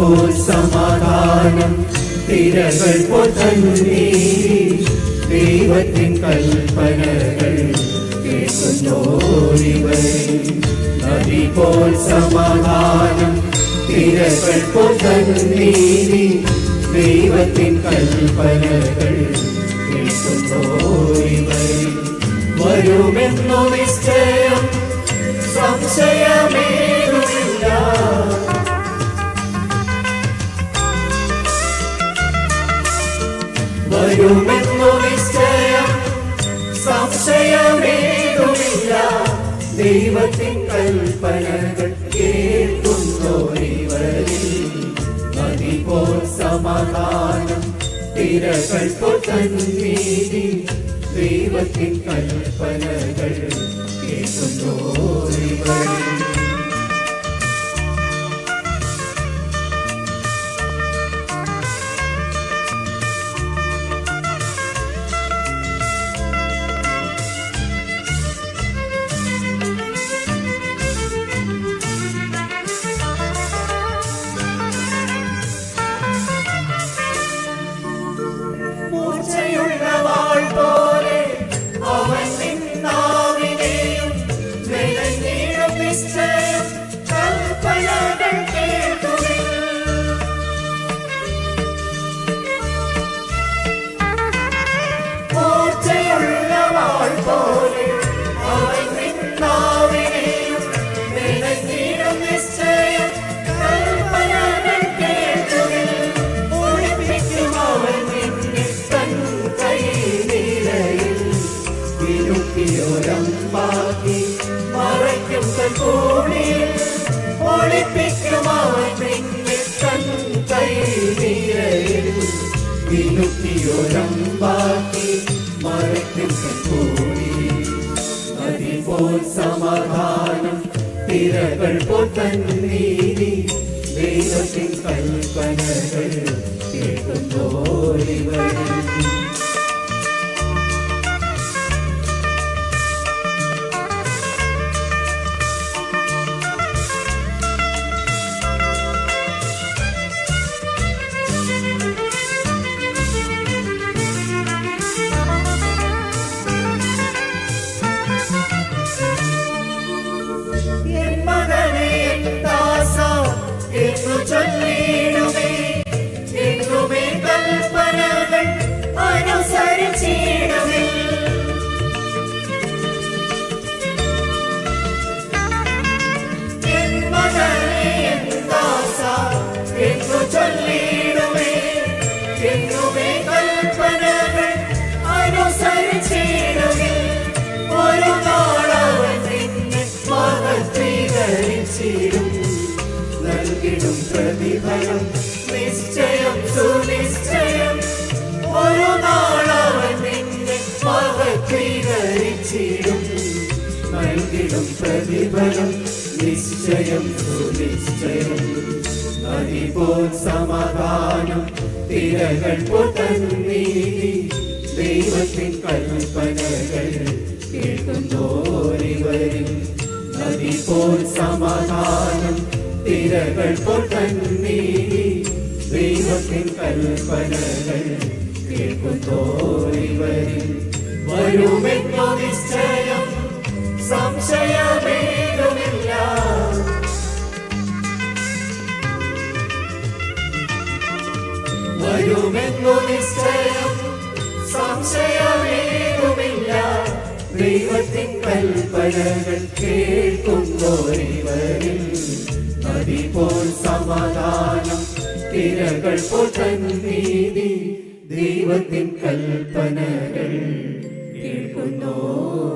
പോൽ സമാധാനം. തിരകൾ പൊതന്നീ ദൈവത്തിൻ കൽപ്പനകൾ കേൾക്കുന്നോരിവർ നദി പോൽ സമാധാനം. തിരകൾ പൊതന്നീ ദൈവത്തിൻ കൽപ്പനകൾ കേൾക്കുന്നോരിവർ വരുമെന്നു നിശ്ചയം. സംശയമേതുമില്ല. വരുമെന്നു നിശ്ചയം. സംശയമേതുമില്ല. ദൈവത്തിൻ കൽപ്പനകൾ കേൾക്കുന്നോരിവരിൽ പോൽ സമാധാനം തിരകൾ പൊത്തന്നീതി ദൈവത്തിൻ കൽപ്പനകൾ കേൾക്കുന്നോരിവരിൽ നിന്നെ തൻ കൈനിരയിൽ. ഇരുട്ടിയൊരമ്പാക്കി പോൽ സമാധാനം. തിരകൾ പോൽ നീതി. ദൈവത്തിൻ കൽപ്പനകൾ കേൾക്കുന്നോരിവരിൽ എൻ നിശ്ചയം സുനിശ്ചയം. ഒരു നാളവൻ നിന്നെ മഹത്വീകരിച്ചിടും. നൽകിടും പ്രതിഫലം. നിശ്ചയം സുനിശ്ചയം. അതിപോൽ പോൽ സമാധാനം. തിരകൾ പൊതന്നീതി ദൈവത്തിൻ കൽപ്പനകൾ കേൾക്കുന്നോരിവരും നദി പോൽ സമാധാനം. തിരകൾ പൊതന്നീതി ദൈവത്തിൻ കൽപ്പനകൾ കേൾക്കുന്നോരിവരിൽ. വരുമെന്നോ നിശ്ചയം സംശയമേതുമില്ല. വരുമെന്നോ നിശ്ചയം സംശയമേതുമില്ല. ദൈവത്തിൻ കൽപ്പനകൾ കേൾക്കുന്നോരിവരിൽ. നദി പോൽ സമാധാനം തിരകൾ പോൽ നീതി ദൈവത്തിൻ കൽപ്പനകൾ കേൾക്കുന്നോരിവരിൽ.